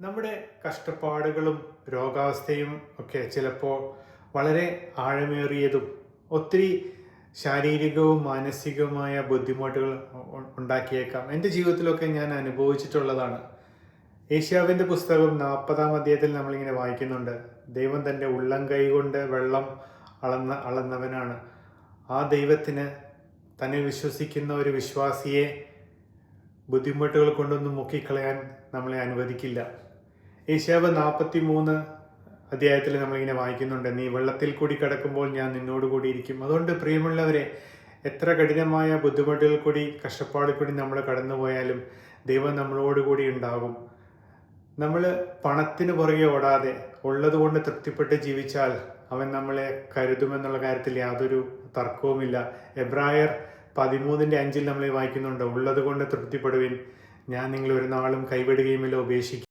നമ്മുടെ കഷ്ടപ്പാടുകളും രോഗാവസ്ഥയും ഒക്കെ ചിലപ്പോൾ വളരെ ആഴമേറിയതും ഒത്തിരി ശാരീരികവും മാനസികവുമായ ബുദ്ധിമുട്ടുകൾ ഉണ്ടാക്കിയേക്കാം. എന്റെ ജീവിതത്തിലൊക്കെ ഞാൻ അനുഭവിച്ചിട്ടുള്ളതാണ്. ഏഷ്യാവിന്റെ പുസ്തകം നാൽപ്പതാം അധ്യായത്തിൽ നമ്മളിങ്ങനെ വായിക്കുന്നുണ്ട്. ദൈവം തന്റെ ഉള്ളം കൈ കൊണ്ട് വെള്ളം അളന്ന അളന്നവനാണ്. ആ ദൈവത്തിന് തന്നെ വിശ്വസിക്കുന്ന ഒരു വിശ്വാസിയെ ബുദ്ധിമുട്ടുകൾ കൊണ്ടൊന്നും മുക്കിക്കളയാൻ നമ്മളെ അനുവദിക്കില്ല. ഏഷ്യാവ് നാൽപ്പത്തി മൂന്ന് അധ്യായത്തിൽ നമ്മളിങ്ങനെ വായിക്കുന്നുണ്ട് നീ വെള്ളത്തിൽ കൂടി കിടക്കുമ്പോൾ ഞാൻ നിന്നോട് കൂടി ഇരിക്കും. അതുകൊണ്ട് പ്രിയമുള്ളവരെ എത്ര കഠിനമായ ബുദ്ധിമുട്ടുകൾ കൂടി കഷ്ടപ്പാടിൽ കൂടി നമ്മൾ കടന്നുപോയാലും ദൈവം നമ്മളോട് കൂടി ഉണ്ടാകും. നമ്മൾ പണത്തിന് പുറകെ ഓടാതെ ഉള്ളതുകൊണ്ട് തൃപ്തിപ്പെട്ട് ജീവിച്ചാൽ അവൻ നമ്മളെ കരുതുമെന്നുള്ള കാര്യത്തിൽ യാതൊരു തർക്കവുമില്ല. എബ്രായർ പതിമൂന്നിന്റെ അഞ്ചിൽ നമ്മൾ വായിക്കുന്നുണ്ട്. ഉള്ളത് കൊണ്ട് തൃപ്തിപ്പെടുവിൻ. ഞാൻ നിങ്ങൾ ഒരു നാളും കൈവിടുകയുമില്ല. ഉപേക്ഷിക്കും